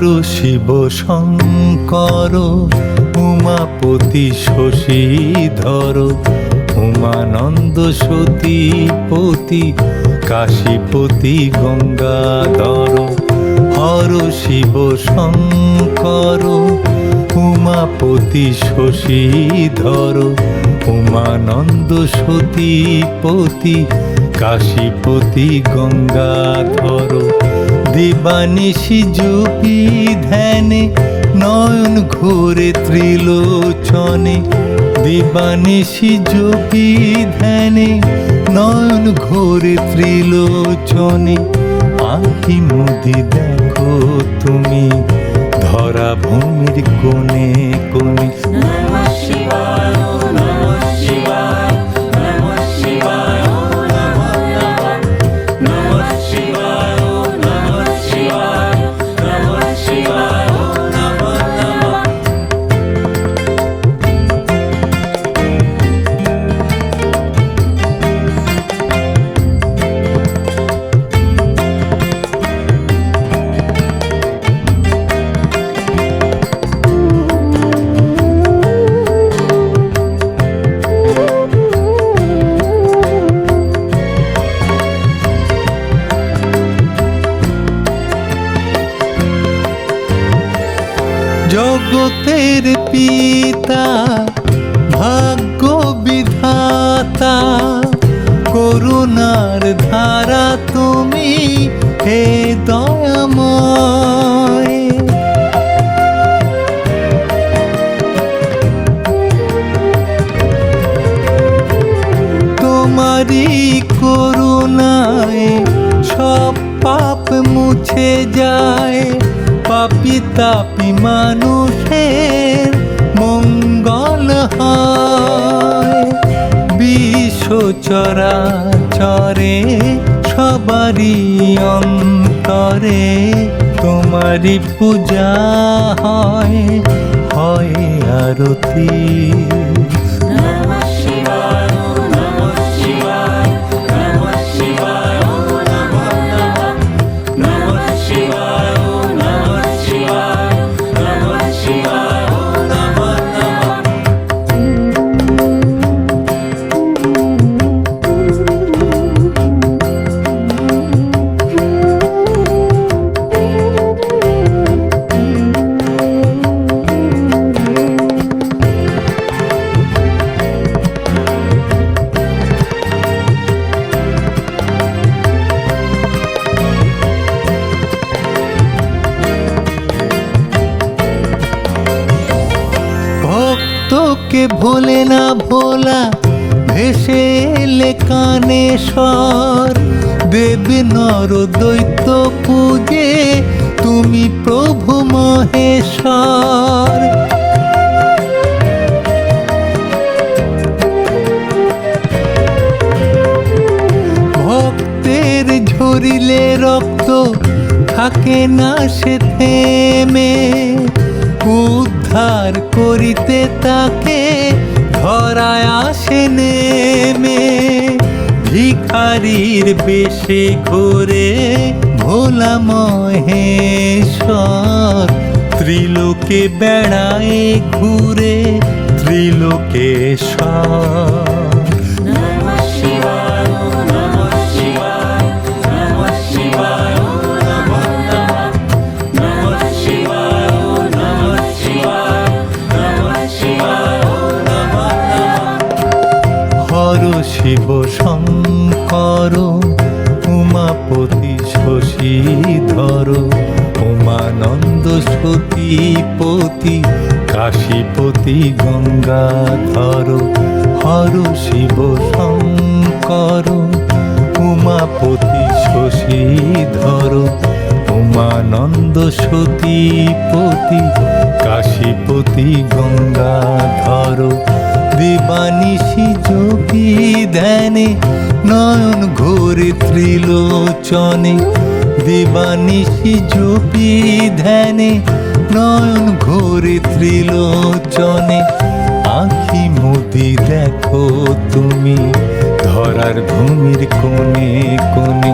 শিব শঙ্কর উমাপতি শশীধর উমানন্দ সতীপতি কাশীপতি গঙ্গাধর। হর শিব শঙ্কর উমাপতি শশীধর উমানন্দ সতীপতি কাশীপতি গঙ্গাধর। দিবানিশি জপি ধ্যানে নয়ন ঘোরে ত্রিলোচনে। দিবানিশি জপি ধ্যানে নয়ন ঘোরে ত্রিলোচনে। আখি মুদি দেখো তুমি, ধরা ভূমির কোণে কোণে জগতের পিতা ভাগ্য বিধাতা করুণার ধারা তুমি হে তাপি মানুষের মঙ্গল হয়। বিশ্ব চরাচরে সবারই অন্তরে তোমারই পূজা হয়। হয় আরতি। ভক্তকে ভোলে না ভোলা, ভেসে এলে কানে স্বর। দেবে নর দৈত্য পূজে, তুমি প্রভু মহেশ্বর। ভক্তের ঝরিলে রক্ত থাকে না সে থেমে উদ্ধার করিতে তাকে ধরায় আসে নেমে ভিখারির বেশে ঘোরে ভোলা মহেশ্বর ত্রিলোকে বেড়ায় ঘুরে ত্রিলোকেশ্বর শিব শঙ্কর উমাপতি শশীধর উমানন্দ সতীপতি, কাশীপতি গঙ্গাধর, হর শিব শঙ্কর উমাপতি শশীধর উমানন্দ সতীপতি, কাশীপতি গঙ্গাধর, দিবানিশি ধ্যানে নয়ন ঘোরে ত্রিলোচনে। দেবানিশি জুপি ধ্যানে নয়ন ঘোরে ত্রিলোচনে। আখি মুদি দেখো তুমি, ধরার ভূমির কোণে কোণে।